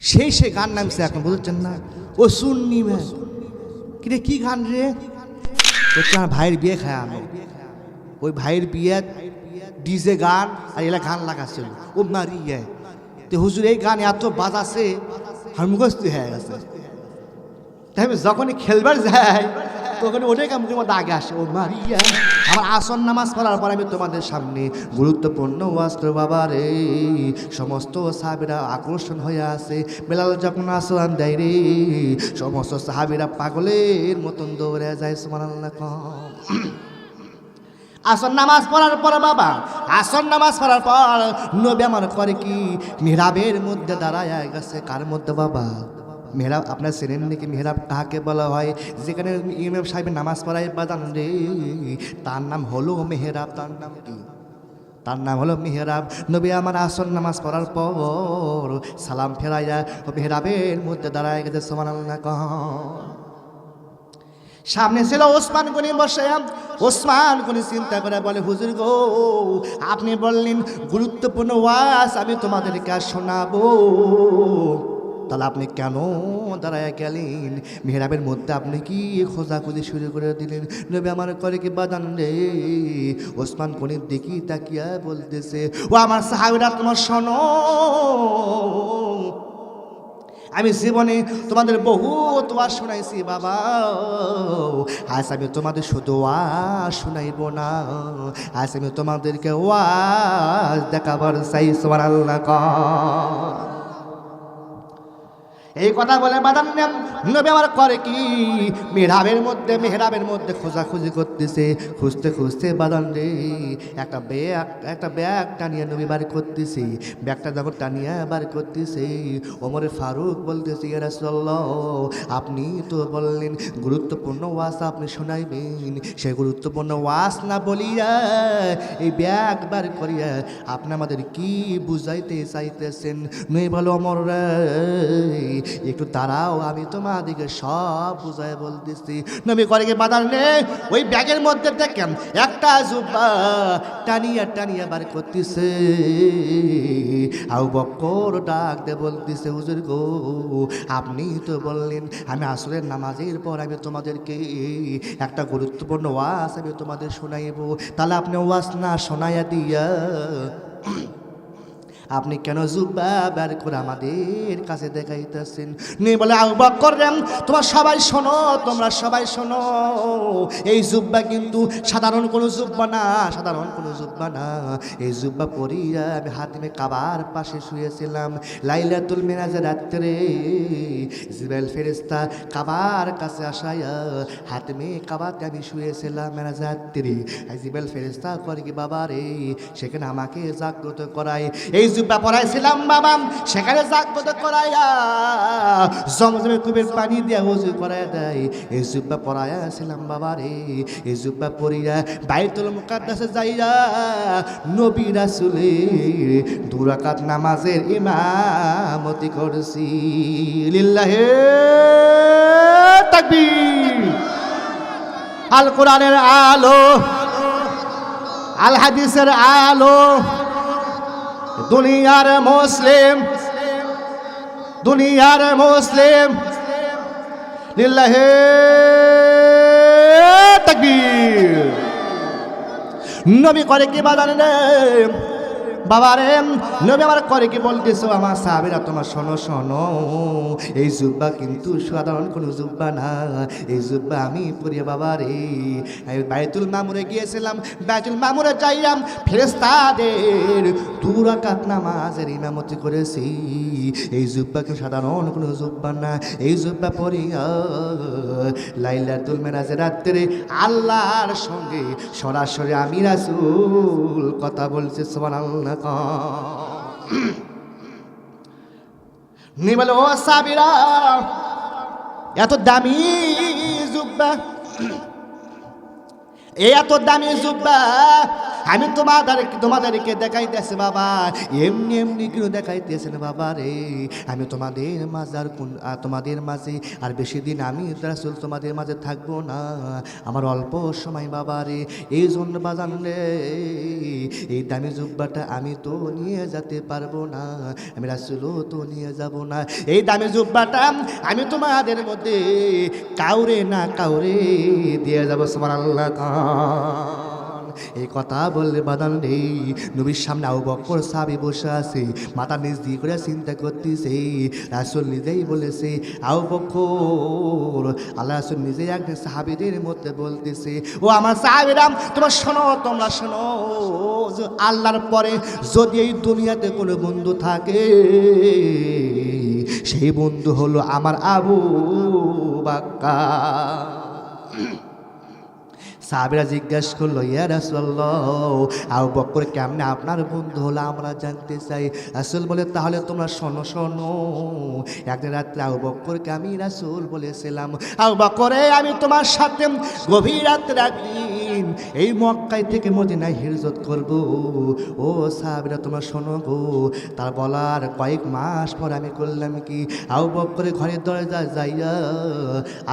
সেই সে গান নামছে এখন, বুঝছেন না? ও শুননি ম্যাম কিরে, কি গান রে? বলছে, আমার ভাইয়ের বিয়ে খায় আমি। ওই ভাইয়ের বিয়ে ডিজে গান আর এলা গান লাগাচ্ছিল ও মারিয়ে। তো হুজুর, এই গান এত বাজাছে আর মুখস্থ হয়ে গেছে। তাই যখনই খেলবার যাই তখন ওটাই মুখের মধ্যে আগে আসে। ও মারিয়া, আমার আসন নামাজ পড়ার পর আমি তোমাদের সামনে গুরুত্বপূর্ণ অস্ত্র বাবা রে। সমস্ত সাহাবিরা আকর্ষণ হয়ে আছে বেলাল যখন আসলাম, দেয় রে, সমস্ত সাহাবিরা পাগলের মতন দৌড়ে যায় সুমান আসন নামাজ পড়ার পর বাবা আসন নামাজ পড়ার পর নবী আমার করে কি মেহরাবের মধ্যে দাঁড়ায় গেছে? কার মধ্যে বাবা? মেহরাব আপনার চেনেন নাকি মেহরাব কাকে বলা হয়? যেখানে ইমাম সাহেবের নামাজ পড়ায় বাদান রে, তার নাম হলো মেহরাব তার নাম কি? তার নাম হলো মেহরাব নবী আমার আসন নামাজ পড়ার পর সালাম ফেরাইয়া মেহরাবের মধ্যে দাঁড়ায় গেছে সমান কহ। সামনে ছিল ওসমান গনি বসে। ওসমান গনি চিন্তা করে বলে, হুজুর গো, আপনি বললেন গুরুত্বপূর্ণ ওয়াজ আমি তোমাদেরকে শোনাবো। তাহলে আপনি কেন দাঁড়ায় গেলেন? মেহরাবের মধ্যে আপনি কি খোঁজাখুঁজি শুরু করে দিলেন? নবী আমার করে কি বাদান রে? ওসমান গনির দেখি তাকিয়া বলতেছে, ও আমার সাহাবিরা, তোমার শোনো। আমি জীবনে তোমাদের বহু তোয়াজ শোনাইছি, বাবা। আজ আমি তোমাদের শুধু ওয়াজ শোনাইব না। আজ আমি তোমাদেরকে ওয়াজ দেখাবার চাই কর। এই কথা বলে বাদান নবী আমার করে কি? মেহরাবের মধ্যে মেহরাবের মধ্যে খোঁজাখুঁজি করতেছে। খুঁজতে খুঁজতে বাদান রে, একটা ব্যাগ একটা ব্যাগ টানিয়া নবী বার করতেছে। ব্যাগটা যখন টানিয়া বার করতেছে, ওমরে ফারুক বলতেছে রাসূলুল্লাহ, আপনি তো বললেন গুরুত্বপূর্ণ ওয়াজ আপনি শোনাইবেন। সেই গুরুত্বপূর্ণ ওয়াজ না বলিয়া এই ব্যাগ বার করিয়া আপনি আমাদের কি বুঝাইতে চাইতেছেন? নই ভালো অমর রে একটু দাঁড়াও, আমি তোমাদিকে সব বুঝায় বলতেছি। নবী করে কি বাদার নে ওই ব্যাগের মধ্যে দেখেন, একটা জুব্বা টানিয়া টানিয়া বার করতেছে। আউ বক্কর ডাক দে বলতেছে, হুজুর গো, আপনি তো বললেন, আমি আসরের নামাজের পর আমি তোমাদেরকে একটা গুরুত্বপূর্ণ ওয়াজ আমি তোমাদের শোনাইব। তাহলে আপনি ওয়াজ না শোনাইয়া দিয়া আপনি কেন জুব্বা বের করে আমাদের কাছে দেখাইতেছেন? নে বলে আউ করেন তোমরা সবাই শোনো, তোমরা সবাই শোনো। এই জুব্বা কিন্তু সাধারণ কোনো জুব্বা না, সাধারণ কোনো জুব্বা না। এই জুব্বা পরিয়া আমি হাতিমে কাবার পাশে শুয়েছিলাম। লাইলাতুল মিরাজের রাত্রে জিবাইল ফেরেস্তা কাবার কাছে আসাইয়া হাতিমে কাবাতে আমি শুয়েছিলাম মেরাজ রাত্রি। জিবাইল ফেরেস্তা করে কি বাবা রে, সেখানে আমাকে জাগ্রত করায়। এই জুব্বা পরাইছিলাম বাবা, সেখানে জাগ্রত করাইয়া জমজমে কুবের পানি দিয়া উজু করাই দেয়। এই জুব্বা পরাইয়া ছিলাম বাবা রে এই জুব্বা পরিয়া বাইতুল মুকাদ্দাসে যাইয়া নবী রাসূলের দুরাকাত নামাজের ইমামতি করছি। লিল্লাহে তাকবীর। আল কোরআনের আলো, আল হাদিসের আলো। দুনিয়ার মুসলিম দুনিয়ার মুসলিম। লিল্লাহে তাকবীর। নবী করে কি বাজান বাবা রে নবী আমার করে কি বলতেছো? আমার সাহাবিরা তোমার শোনো শোনো। এই জুব্বা কিন্তু সাধারণ কোনো জুব্বা না। এই জুব্বা আমি পড়িয়ে বাবা রে বাইতুল মামুরে গিয়েছিলাম, বাইতুল মামুরে যাইলাম ফেরেস্তাদের দুরাকাত নামাজের ইমামতি করেছি। এই জুব্বা কিন্তু সাধারণ কোনো জুব্বা না? এই জুব্বা পড়িয়া লাইলাতুল মেরাজের রাত্রে আল্লাহর সঙ্গে সরাসরি আমি রাসূল কথা বলছে, সুবহানাল্লাহ। নিবল ও সাবিরা এত দামি জুব্বা এত দামি জুব্বা আমি তোমাদের তোমাদেরকে দেখাইতেছি বাবা। এমনি এমনি কেউ দেখাইতেছেন বাবা রে। আমি তোমাদের মাঝে আর কোন তোমাদের মাঝে আর বেশি দিন আমি রাসুল তোমাদের মাঝে থাকব না। আমার অল্প সময় বাবা রে। এই জন্য বাজান রে, এই দামি জুব্বাটা আমি তো নিয়ে যেতে পারব না। আমি রাসুলও তো নিয়ে যাব না। এই দামি জুব্বাটা আমি তোমাদের মধ্যে কাউরে না কাউরে দিয়ে যাব তোমার আল্লাহ। এই কথা বললে বাদান নেই। নবীর সামনে আউ বক্কর সাবি বসে আছে। মাথা নিজ দিয়ে করে চিন্তা করতেছে। রাসুল নিজেই বলেছে আউ বক্কর, আল্লাহ রাসুল নিজেই একদিন সাহাবিদের মধ্যে বলতেছে, ও আমার সাহাবিরাম তোমার শোনো, তোমরা শোনো আল্লাহর পরে যদি এই দুনিয়াতে কোনো বন্ধু থাকে, সেই বন্ধু হলো আমার আবু বাক্কা সাহাবিরা জিজ্ঞেস করল, ইয়া রাসুল্লাহ আবু বকর কেমনে আপনার বন্ধু হলো আমরা জানতে চাই। রাসুল বলে, তাহলে তোমরা শোনো শোনো। একদিন রাত্রে আউ বকরকে আমি রাসুল বলেছিলাম আউ বকরে, আমি তোমার সাথে গভীর রাত্রে এই মক্কায় থেকে মদিনায় হিজরত করব। ও সাহাবিরা, তোমার শোনো গো, তার বলার কয়েক মাস পর আমি করলাম কি? আবু বকরে ঘরের দরজা যাইয়া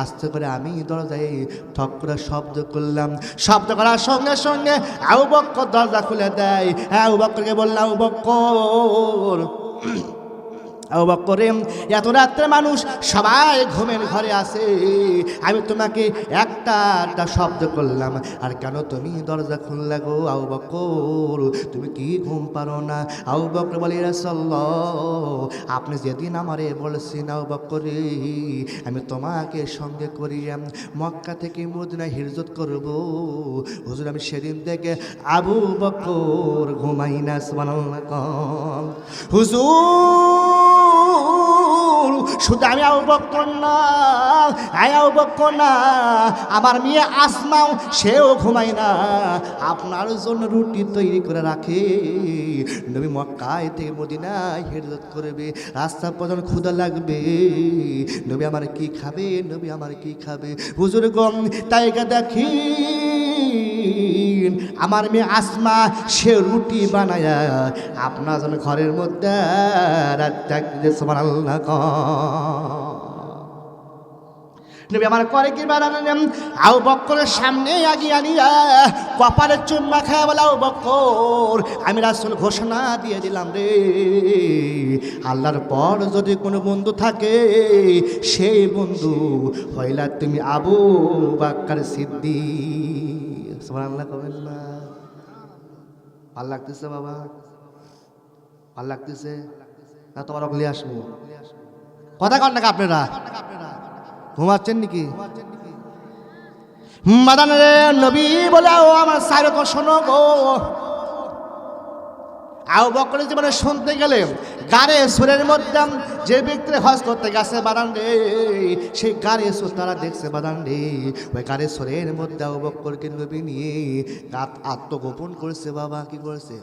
আস্তে করে আমি দরজায় ঠক করে শব্দ করলাম। শব্দ করার সঙ্গে সঙ্গে আবু বক্কর দরজা খুলে দেয়। হ্যাঁ আবু বক্করকে বললাম, আবু বক্কর বক্করে এত রাত্রে মানুষ সবাই ঘুমের ঘরে আসে আমি তোমাকে একটা একটা শব্দ করলাম। আর কেন তুমি দরজা খুললে গো আউ বক্কর তুমি কি ঘুম পারো না? আবু বক্কর বলে রাসল্ল আপনি যেদিন আমারে বলেছেন আবু বক্করে আমি তোমাকে সঙ্গে করিয়ে মক্কা থেকে মদিনা হিরজত করব। হুজুর, আমি সেদিন থেকে আবু বক্কর ঘুমাই না হুজুর শুধু আমি বক্কর না আবু বক্কর না, আমার মেয়ে আসমাও সেও ঘুমায় না। আপনার জন্য রুটি তৈরি করে রাখে। নবী মক্কায় থেকে মদিনায় হেরজত করবে। রাস্তা পর্যন্ত ক্ষুদা লাগবে, নবী আমার কি খাবে? নবী আমার কি খাবে? হুজুর গম তাইকে দেখি। আমার মেয়ে আসমা, সে রুটি বানায় আপনার জন্য ঘরের মধ্যে আমার করে কি আউ বক্করের খায় বলে আউ বক্কর, আমি রাসুল ঘোষণা দিয়ে দিলাম রে। আল্লাহর পর যদি কোনো বন্ধু থাকে, সেই বন্ধু হইলা তুমি আবু বাক্কার সিদ্ধি আল্লাহ না ভালো লাগতেছে বাবা? ভালো লাগতেছে? না, তোমার অগলি আসব। কথা কন নাকি আপনারা ঘুমাচ্ছেন নাকি? মাদান রে নবী বলে, ও আমার সাইরে তো শোনো গো। আও বকরে জীবনে শুনতে গেলে গাড়ে সুরের মধ্যে যে ব্যক্তির হজ করতে গেছে বাদান রে সেই গাড়ে সুর তারা দেখছে বাদান রে ওই গাড়ে সুরের মধ্যে আও বকরকে নবী নিয়ে আত- আত্মগোপন করছে, বাবা কি করছে?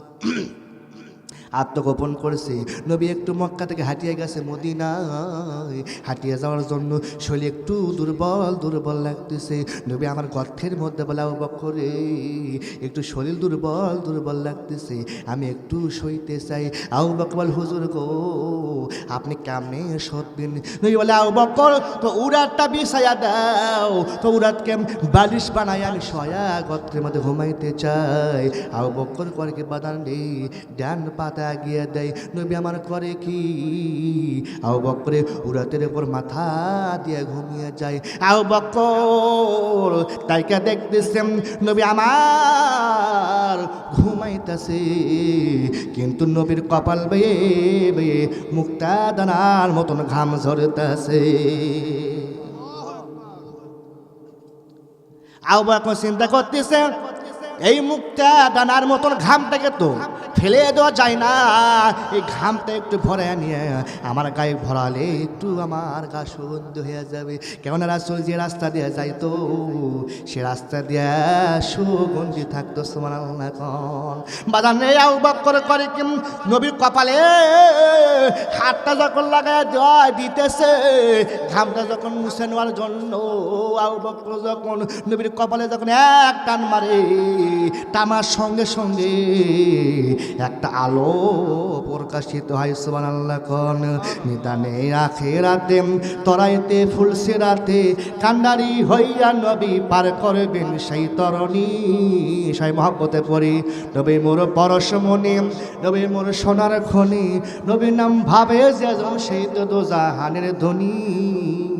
আত্মগোপন করেছে। নবী একটু মক্কা থেকে হাঁটিয়ে গেছে মদিনায়। হাঁটিয়ে যাওয়ার জন্য শরীর একটু দুর্বল দুর্বল লাগতেছে। নবী আমার গর্থের মধ্যে বলে বকরে একটু শরীর দুর্বল দুর্বল লাগতেছে। আমি একটু সইতে চাই। আউ বকবল হুজুর গো, আপনি কেমনে সতবেন নবী বলে আউ বকর, তো উড়াতটা বিছায়া দাও। তো উড়াতকে বালিশ বানাই আমি সয়া গর্থের মধ্যে ঘুমাইতে চাই। আউ বকর করে কি বাদান রে ডান পাতা গিয়ে দেয়। নবী আমার করে কি? আউ বকরে উড়াতের উপর মাথা দিয়ে ঘুমিয়ে যায়। আউ বকর তাইকে দেখতেছেন নবী আমার ঘুমাইতেছে। কিন্তু নবীর কপাল বেয়ে বেয়ে মুক্তা দানার মতন ঘাম ঝরতেছে। আউ বকর চিন্তা করতেছে, এই মুক্তা দানার মতন ঘামটাকে তো ফেলে দেওয়া যায় না। এই ঘামটা একটু ভরে নিয়ে আমার গায়ে ভরালে একটু আমার গা সুগন্ধ হয়ে যাবে। কেমন রাসুল যে রাস্তা দিয়ে যাইতো, সে রাস্তা দিয়ে সুগন্ধি থাকতো সমান কন। বাজানে আউ বক্কর করে কি নবীর কপালে হাতটা যখন লাগায় জয় দিতেছে, ঘামটা যখন মুছে নেওয়ার জন্য আউ বক্কর যখন নবীর কপালে যখন এক টান মারে টামার সঙ্গে সঙ্গে একটা আলো প্রকাশিত হয় সুবান আল্লাহ কন নিদানে আখে রাতে তরাইতে ফুলসে রাতে কান্ডারি হইয়া নবী পার করবেন সেই তরণী। সেই মহব্বতে পড়ি, নবী মোর পরশ মনে, নবী মোর সোনার খনি নবী নাম ভাবে যেজন সেই তো দোজাহানের ধ্বনি।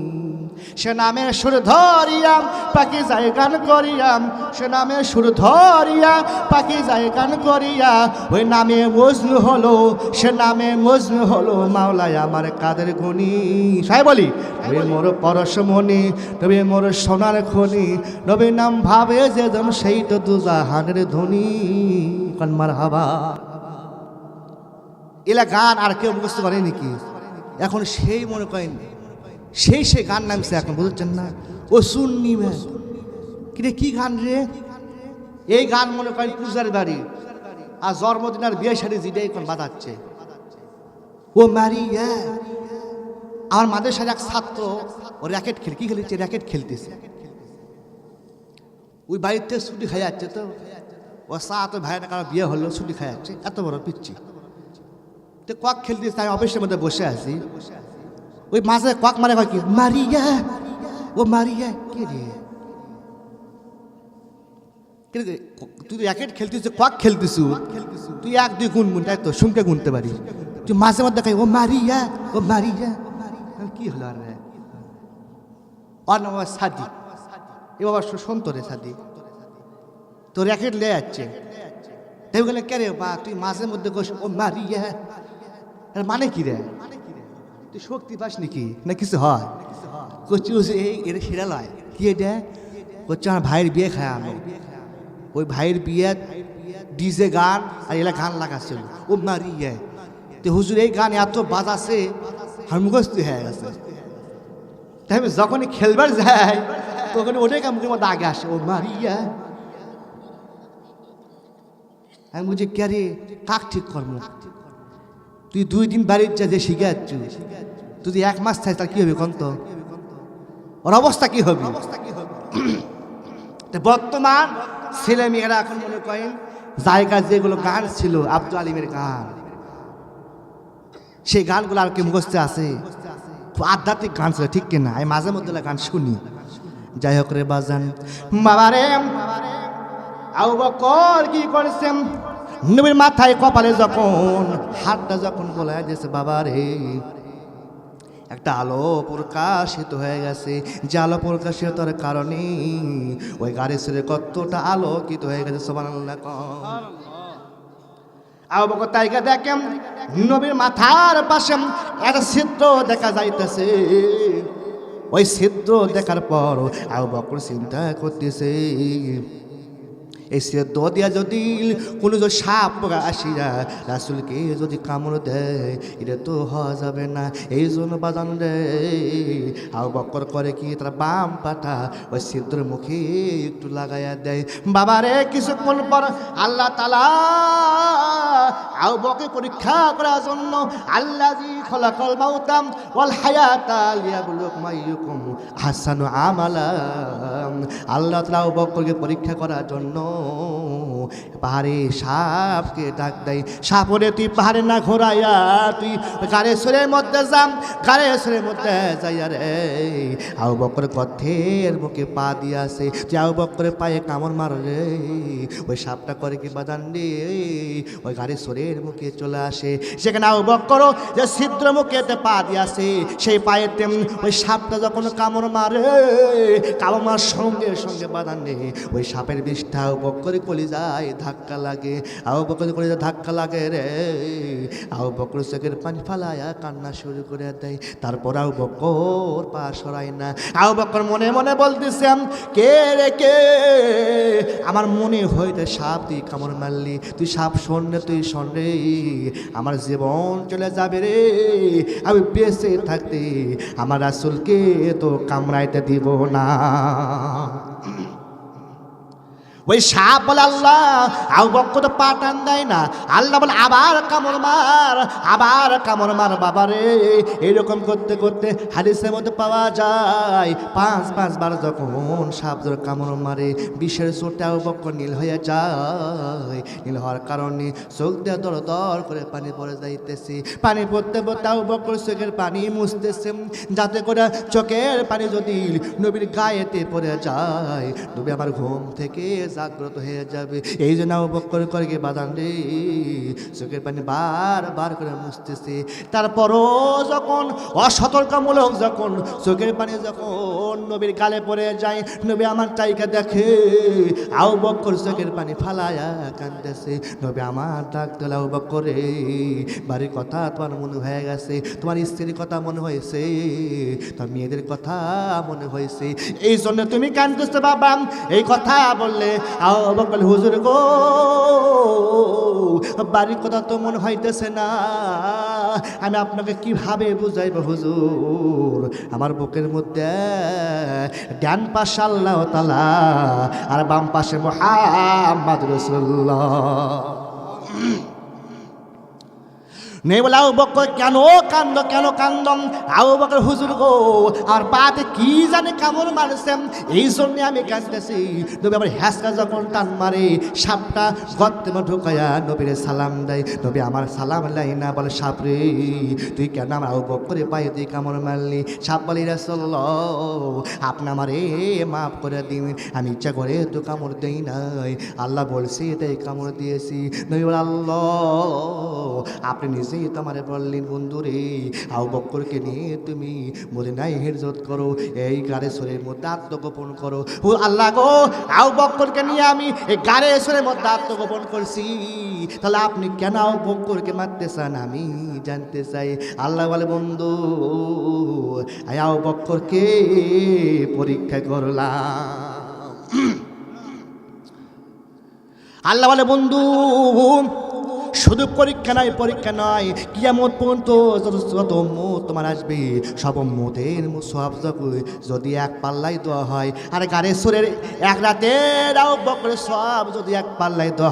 সে নামে সুর ধরিয়াম, পাখি যায় গান করিয়াম। সে নামে সুর ধরিয়া পাখি যায় গান করিয়া। ওই নামে মজনু হলো, সে নামে মজনু হলো, মাওলায় আমার কাদের গুণী। সাই বলি তবে মোর পরশ তুমি মোর সোনার খনি। নবী নাম ভাবে যে যেন সেই তো দুজাহানের ধ্বনি কনমার হাবা এলা গান আর কেউ মুখস্থ করে নাকি এখন সেই মনে করেন সেই সে গান নামছে এখন বুঝছেন না। ও ম্যাম কিরে, কি গান রে? এই গান মনে করেন পূজার বাড়ি। আর জন্মদিন আর বিয়ে শাড়ি যেটা এখন বাজাচ্ছে ও মারিয়া। আমার মাদের সাথে এক ছাত্র, ও র্যাকেট খেলে কি খেলেছে? র্যাকেট খেলতেছে। ওই বাড়িতে ছুটি খাই যাচ্ছে তো। ও সাত ভাইয়ের কারও বিয়ে হলো, ছুটি খাই যাচ্ছে এত বড় পিচ্ছি তো কক খেলতেছে, আমি অফিসের মধ্যে বসে আছি। ওই মাঝে কক মারে কয় কি? মারিয়া, ও মারিয়া, কে রে? তুই র্যাকেট খেলতিস কক খেলতিস তুই এক, দুই গুন গুন তাই তো শুনতে গুনতে পারি। তুই মাঝে মধ্যে খাই ও মারিয়া ও মারিয়া। কি হলো আর রে? ওর নাম আবার সাদি। এ বাবা শুনতো রে সাদি। তো র্যাকেট লে যাচ্ছে। তাই বলে, কে রে বা তুই মাঝে মধ্যে কোস ও মারিয়া। মানে কি রে? তুই শক্তি পাস নাকি? না কিছু হয়? কচু এই, এটা সেরা লয়। কি এটা? করছে আমার ভাইয়ের বিয়ে খায় আমি। ওই ভাইয়ের বিয়ে ডিজে গান আর এলা গান লাগাচ্ছিল ও। মারিয়ে তো হুজুর, এই গান এত বাজাছে, আর মুখস্থ হয়ে গেছে। তাই আমি যখনই খেলবার যাই তখন ওটাই কামড়ের মধ্যে আগে আসে, ও মারিয়া আমি বুঝি কে রে? কাক ঠিক কর্ম তুই দুই দিন বাড়ির যা যে শিখে যাচ্ছ তুই যদি এক মাস থাকিস তার কি হবে কন্ত? ওর অবস্থা কি হবে? বর্তমান ছেলে মেয়েরা এখন মনে করেন জায়গা যেগুলো গান ছিল, আব্দুল আলিমের গান, সেই গানগুলো আর কি মুখস্থে আছে? আধ্যাত্মিক গান ছিল, ঠিক কিনা? আমি মাঝে মধ্যে গান শুনি। যাই হোক রে বাজান। বাবারে আউ বকর কি করেছেন? নবীর মাথায় কপালে যখন, হাতটা যখন বলে দিয়েছে বাবা রে একটা আলো প্রকাশিত হয়ে গেছে। যে আলো প্রকাশিতর কারণে ওই গাড়ি ছেড়ে কতটা আলোকিত হয়ে গেছে সমান আবু বকর তাইকে দেখেন নবীর মাথার পাশে একটা ছিদ্র দেখা যাইতেছে। ওই ছিদ্র দেখার পর আবু বকর চিন্তা করতেছে। সেদ্ধ দিয়া যদি কোনো যদি সাপ আসিয়া রাসুলকে যদি কামড় দেয়, এটা তো হওয়া যাবে না। এই জন্য বাজান রে আও বকর করে কি তারা বাম পাটা ওই সিদ্ধর মুখে একটু লাগাইয়া দেয়? বাবারে কিছুক্ষণ পর আল্লাহ তালা আও বকে পরীক্ষা করার জন্য আল্লাহ জি খলাকল মাউতাম ওয়াল হায়াতা লিয়াবলুকুম আইয়ুকুম হাসানু আমালা আল্লাহ তালা বকরকে পরীক্ষা করার জন্য পাহাড়ে সাপকে ডাক দেয়। সাপরে তুই পাহাড়ে না ঘোরাইয়া, তুই গাড়ে সুরের মধ্যে যাম গাড়ে সুরের মধ্যে যাইয়া রে। আউ বকর কথের মুখে পা দিয়ে দিয়াছে। যে আউ বকরে পায়ে কামড় মার রে। ওই সাপটা করে কি বাদান রে? ওই গাড়ি সুরের মুখে চলে আসে। সেখানে আউ বকর যে ছিদ্র মুখেতে পা দিয়াছে, সেই পায়েতে ওই সাপটা যখন কামড় মারে, কামড় মার সঙ্গে সঙ্গে বাদান রে। ওই সাপের বিষটা বক করে কলিজা গায়ে ধাক্কা লাগে। আউ বকর করে ধাক্কা লাগে রে। আউ বকর চোখের পানি ফালায়া কান্না শুরু করে দেয়। তারপর আউ বকর পা সরাই না। আউ বকর মনে মনে বলতেছে, কে রে কে? আমার মনে হইতে সাপ, তুই কামড় মারলি। তুই সাপ শোনে তুই শোন রে। আমার জীবন চলে যাবে রে। আমি বেঁচে থাকতে আমার রাসুলকে তো কামড়াইতে দিব না। ওই সাপ বলে, আল্লাহ আউ বক্ক তো পাটান দেয় না। আল্লাহ বলে, আবার কামড় মার, আবার কামড় মার বাবা রে। এরকম করতে করতে হাদিসের মধ্যে পাওয়া যায়, পাঁচ পাঁচবার যখন সাপ ধরে কামড় মারে, বিষের চোটে আউ বক্ক নীল হয়ে যায়। নীল হওয়ার কারণে চোখ দিয়ে দর দর করে পানি পড়ে যাইতেছে। পানি পড়তে পড়তে আউ বক্কর চোখের পানি মুছতেছে, যাতে করে চোখের পানি যদি নবীর গায়েতে পড়ে যায়, নবী আমার ঘুম থেকে জাগ্রত হয়ে যাবে। এই জন্য বক্কর করে গিয়ে বাদান রে? চোখের পানি বার বার করে মুছতেছে। তারপরও যখন, অসতর্কমূলক যখন, চোখের পানি যখন নবীর গালে পড়ে যায়, নবী আমার চাইকা দেখে আও বক্কর চোখের পানি ফালায়া কানতেছে নবী আমার ডাক দিলে আও বক্করে বাড়ির কথা তোমার মনে হয়ে গেছে, তোমার স্ত্রীর কথা মনে হয়েছে, তোমার মেয়েদের কথা মনে হয়েছে। এই জন্য তুমি কানতেছো বাবা। এই কথা বললে আও বকল হুজুর গো, বাড়ির কথা তো মনে হইতেছে না। আমি আপনাকে কীভাবে বুঝাইব হুজুর? আমার বুকের মধ্যে ডান পাশে আল্লাহ তালা আর বাম পাশে মোহাম্মদ রসুল্লাহ নেই বলে আউ বকর, কেন কান্দ, কেন কান্দম আউ বকর, হুজুর গো, আর পাতে কি জানে কামড় মারছেন এই জন্য আমি কাঁদতেছি। নবী আমার হ্যাসকা যখন টান মারে, সাপটা গর্তে ঢুকায়া নবীর সালাম দেয়। নবী আমার সালাম লাই না বলে, সাপ রে, তুই কেন আমার আউ বকরে পায়ে তুই কামড় মারলি? সাপ বলি রাসল আপনি আমার এ মাফ করে দিন। আমি ইচ্ছা করে তো কামড় দেই নাই। আল্লাহ বলছি, তাই কামড় দিয়েছি। নবী বলে, আল্লাহ, আপনি নিজেই তো আমারে বললেন বন্ধু রে আউ বক্করকে নিয়ে তুমি বলে নাই হেরজত করো, এই গাড়ে সরের মধ্যে আত্মগোপন করো। ও আল্লাহ গো আউ বক্করকে নিয়ে আমি এই গাড়ে সরের মধ্যে আত্মগোপন করছি। তাহলে আপনি কেন আউ বক্করকে মারতে চান? আমি জানতে চাই। আল্লাহ বলে, বন্ধু আউ বক্করকে পরীক্ষা করলাম। আল্লাহ বলে, বন্ধু শুধু পরীক্ষা নয় পরীক্ষা নয়, কিয়ামত পর্যন্ত যত মুখ তোমার আসবে, সব মুতের সব যদি এক পাল্লাই দেওয়া হয়, আর গাড়ি সুরের এক রাতের বকরে সব যদি এক পাল্লাই দেওয়া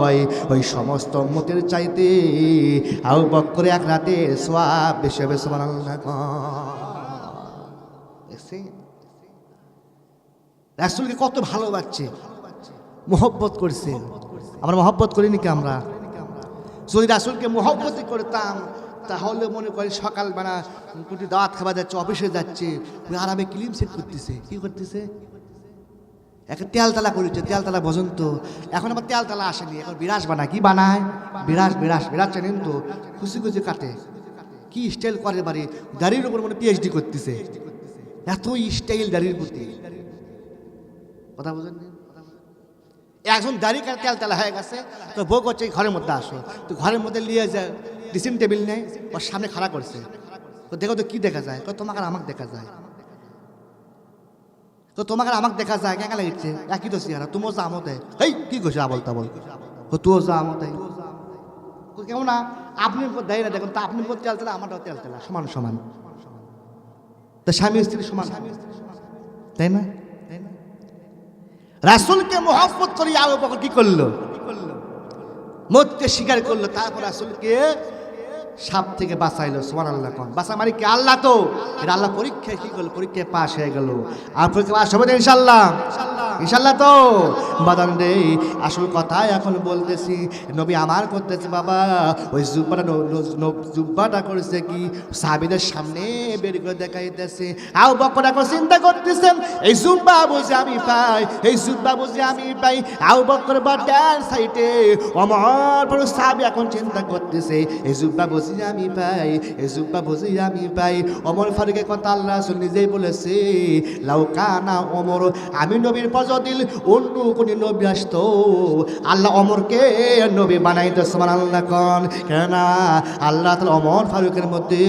হয়, ওই সমস্ত মুতের চাইতে আও বকরে এক রাতে সব বেশি হবে সমান রাসুলকে কত ভালোবাসছে, মোহব্বত করছে। আমরা মহব্বত করিনি কি আমরা? যদি রাসুলকে মহব্বত করতাম, তাহলে মনে করি সকালবেলা কুটি দাওয়াত খাবার যাচ্ছে, অফিসে যাচ্ছে আরামে ক্লিন সেট করতেছে। কি করতেছে? একটা তেলতলা করেছে, তেলতলা ভজন তো। এখন আবার তেলতলা আসেনি, এখন বিরাস বানায়। কি বানায়? বিরাস বিরাস বিরাট চেনেন তো? খুশি খুশি কাটে। কি স্টাইল করে বাড়ি? দাড়ির উপর মনে পিএইচডি করতেছে। এত স্টাইল দাড়ির প্রতি। কথা বোঝেন একজন কার তেল তেলা হয়ে গেছে, তো বউ করছে ঘরের মধ্যে আসো। তো ঘরের মধ্যে নিয়ে যায় ড্রেসিং টেবিল নেই ওর সামনে খাড়া করছে। তো দেখো তো কি দেখা যায়? তোমাকে আমাকে দেখা যায়। তো তোমাকে আমাকে দেখা যায়, কেন লাগছে একই তো সিয়ারা তুমিও যা আমতে এই কি করছ আবল তাবল? তো তুইও যা আমতে কেমন না? আপনি দেয় না, দেখুন তা আপনি তেল তেলা, আমারটাও তেল তেলা, সমান সমান। তা স্বামী স্ত্রী সমান। তাই না? রাসুলকে মোহাম্মত করিয়া আবু বকর কি করল? মতকে স্বীকার করল। তারপর রাসুলকে সাপ থেকে বাঁচাইলো সোমান আল্লাহ কন। বাঁচা মানে কি? আল্লাহ তো। এটা আল্লাহ পরীক্ষায় কি করল? পরীক্ষায় পাশ হয়ে গেল। আর পরীক্ষা পাশ হবে ইনশাল্লাহ ইনশাল্লাহ তো। বাদান রে, আসল কথা এখন বলতেছি, নবী আমার করতেছে বাবা। ওই জুব্বাটা জুব্বাটা করেছে কি? সাহাবিদের সামনে বের করে দেখাইতেছে। আও বকরা করে চিন্তা করতেছেন, এই জুব্বা বুঝে আমি পাই, এই জুব্বা বুঝে আমি পাই। আও বকর বা ডান সাইডে অমর বড় সাহাবি এখন চিন্তা করতেছে, এই জুব্বা বুঝে আমি পাই এই জুব্বা বুঝে আমি পাই। অমর ফারুকের কথা আল্লাহ রাসূল নিজেই বলেছে লাউকানা অমর আমি নবীর পর যদি অন্য কোন নবী আসতো। আল্লাহ অমরকে নবী বানাইতে সমান আল্লাহ কন। কেননা আল্লাহ তালা অমর ফারুকের মধ্যে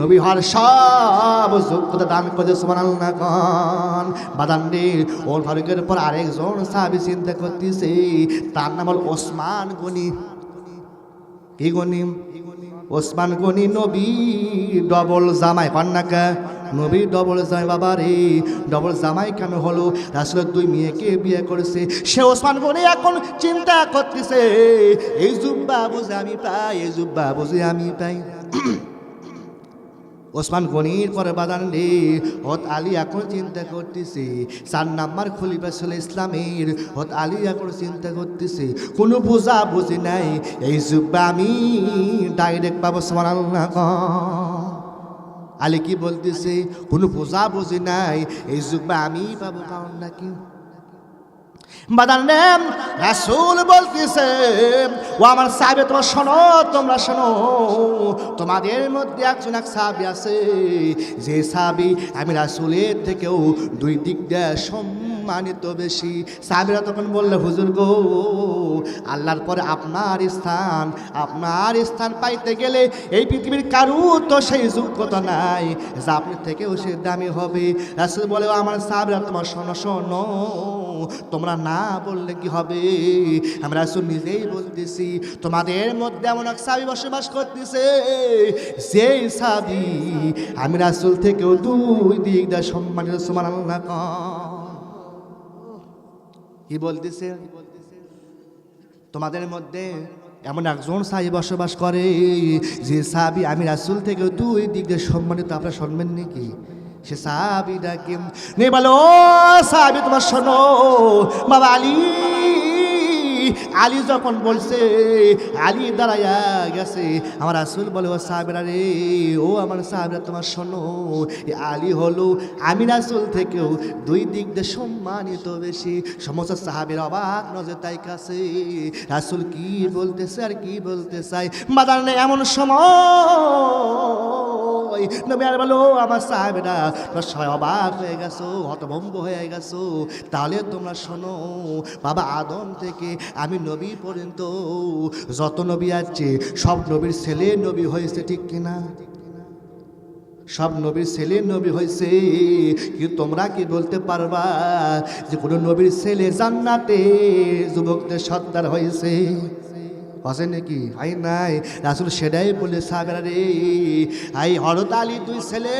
নবী হওয়ার সব যোগ্যতা দান করে সমান আল্লাহ কন বাদান্ডে ওমর ফারুকের পর আরেকজন সাহাবি চিন্তা করতেছে, তার নাম হল ওসমান গনি। কি গনি? ওসমান গনি নবী ডবল জামাই কন্যাকা নবী ডবল জামাই, বাবা রে ডবল জামাই কেন হলো? রাসুলের দুই মেয়েকে বিয়ে করেছে। সে ওসমান গনি এখন চিন্তা করতেছে, এই জুব্বা বুঝে আমি পাই, এই জুব্বা বুঝে আমি পাই। ওসমান গনির পরে বাদান রে। হত আলী এখন চিন্তা করতেছে, চার নাম্বার খলিফা ছিল ইসলামের। হত আলী এখন চিন্তা করতেছে, কোনো বোঝা বুঝি নাই, এই জুব্বা আমি ডাইরেক্ট পাবো সমান আল্লাহ আলী কি বলতেছে, কোনো বোঝা বুঝি নাই, এই জুব্বা আমি পাবো কারণ নাকি? বাদান রাসুল বলতেছে, ও আমার সাহেবে, তোমার শোনো, তোমরা শোনো। তোমাদের মধ্যে একজন এক সাহাবি আছে। যে সাহাবি আমি রাসুলের থেকেও দুই দিক দিয়ে সম্মানিত বেশি। সাহাবিরা তখন বললে, হুজুর গো, আল্লাহর পরে আপনার স্থান আপনার স্থান পাইতে গেলে এই পৃথিবীর কারু তো সেই যোগ্যতা নাই, যা আপনি থেকেও সে দামি হবে। রাসুল বলে, আমার সাহাবিরা, তোমার শোনো শোনো, তোমরা না বললে কি হবে? আমরা রাসুল নিজেই বলতেছি, তোমাদের মধ্যে এমন এক সাবি বসবাস করতেছে সেই সাবি আমি রাসুল থেকেও দুই দিক দা সম্মানিত সমান আল্লাহ। কি বলতেছে? তোমাদের মধ্যে এমন একজন সাহি বসবাস করে, যে সাবি আমি রাসুল থেকে দুই দিক দিয়ে সম্মানিত, আপনার সম্মান নাকি? সে সাবি ডাকে নেই বলো, "ও সাবি তোমার শোনো, বাবা আলী আলী যখন বলছে, আলী দাঁড়াইয়া গেছে। আমার রাসুল বলে, ও সাহেবরা রে, ও আমার সাহেবরা, তোমার শোনো আলী হলো আমি রাসুল থেকেও দুই দিক দিয়ে সম্মানিত বেশি। সমস্ত সাহাবের অবাক নজর তাই কাছে, রাসুল কি বলতেছে আর কি বলতে চাই নেই এমন সময় নবী আর বলো, আমার সাহেবেরা তোমরা হয়ে গেছো, হতভম্ব হয়ে গেছো। তাহলে তোমরা শোনো, বাবা আদম থেকে আমি নবী পর্যন্ত যত নবী আছে, সব নবীর ছেলে নবী হয়েছে, ঠিক কিনা? সব নবীর ছেলে নবী হয়েছে কিন্তু তোমরা কি বলতে পারবা যে কোনো নবীর ছেলে জান্নাতে যুবকদের সত্তার হয়েছে? আছে নাকি? আই নাই, রাসুল সেটাই বলে সাবেরা রে, আই হরত আলী দুই ছেলে,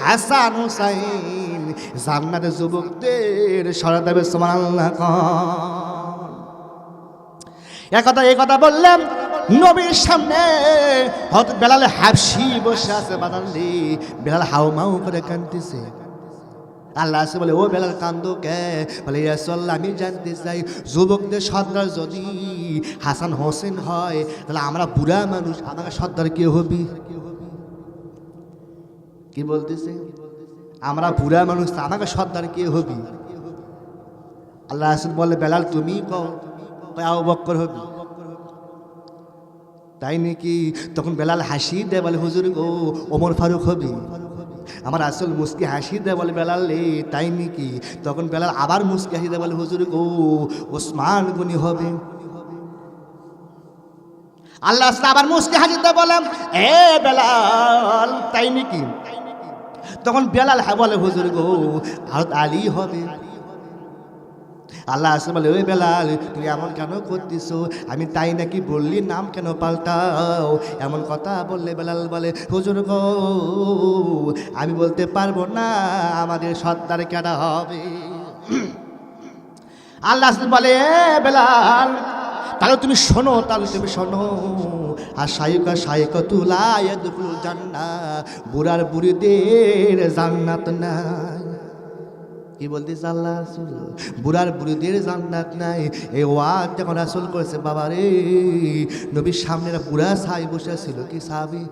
হাসান হুসাইন জান্নাতে যুবকদের সরদাবে সমান আল্লাহ একথা এই কথা বললাম, নবীর সামনে হত বেলাল হাফসি বসে আছে বাদান্দি বেলাল হাউ মাউ করে কান্দিছে আল্লাহ আছে বলে, ও বেলাল কান্দো কে বলে ইয়াসল্লাহ আমি জানতে চাই, যুবকদের সর্দার যদি হাসান হোসেন হয়, তাহলে আমরা বুড়া মানুষ, আমাকে সর্দার কে হবি? কি বলতেছে? আমরা বুড়া মানুষ আমাকে সর্দার কে হবি? আল্লাহ আসল বলে, বেলাল, তুমি কও আবু বক্কর হবি? তাই নাকি? তখন বেলাল হাসি দেয়, বলে, হুজুর গো, ওমর ফারুক হবি? আমার আসল মুসকি হাসি দেয় বলে বেলাল, এ তাই নাকি? তখন বেলাল আবার মুসকি হাসি দেয় বলে, হুজুর গো, ওসমান গুনি হবে। আল্লাহ আবার মুসকি হাসি দেয় বলে, এ বেলাল, তাই নাকি? তখন বেলাল হ্যাঁ বলে, হুজুর গো আর আলী হবে। আল্লাহ আসলে বলে, ওই বেলাল, তুমি এমন কেন করতেছ? আমি তাই নাকি বললি নাম কেন পাল্টাও? এমন কথা বললে বেলাল বলে, হুজুর গো, আমি বলতে পারব না আমাদের সর্দার কেনা হবে? আল্লাহ আসলে বলে, "এ বেলাল, তাহলে তুমি শোনো, তাহলে তুমি শোনো। আর সায়ক তুলায় দুপুর জান্না বুড়ার বুড়িদের জান্নাত নাই। কি বলতেছে আল্লাহ রাসূল? বুড়ার বুড়িদের জান্নাত নাই। এই ওয়াজ যখন রাসূল করেছে বাবা রে নবীর সামনে বুড়া সাহাবি বসে ছিল, কি সাহাবি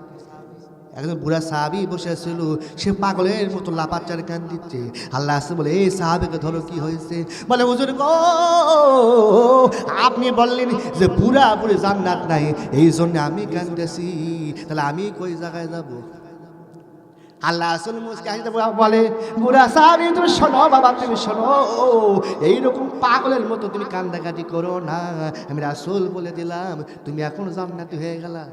একজন বুড়া সাহাবি বসে ছিল, সে পাগলের মতো লাপাচার কান দিচ্ছে। আল্লাহ আসে বলে, এই সাহাবিকে ধরো, কি হয়েছে? বলে, হুজুর গো, আপনি বললেন যে বুড়া বুড়ি জান্নাত নাই এই জন্য আমি কান্দেছি তাহলে আমি কই জায়গায় যাব? আল্লাহ আসল মুসকে বলে বুড়া সাবি তুমি শোনো, বাবা, তুমি শোনো, এইরকম পাগলের মতো তুমি কান্দাকাটি করো না। আমি রাসুল বলে দিলাম, তুমি এখন জান্নাতি হয়ে গেলা।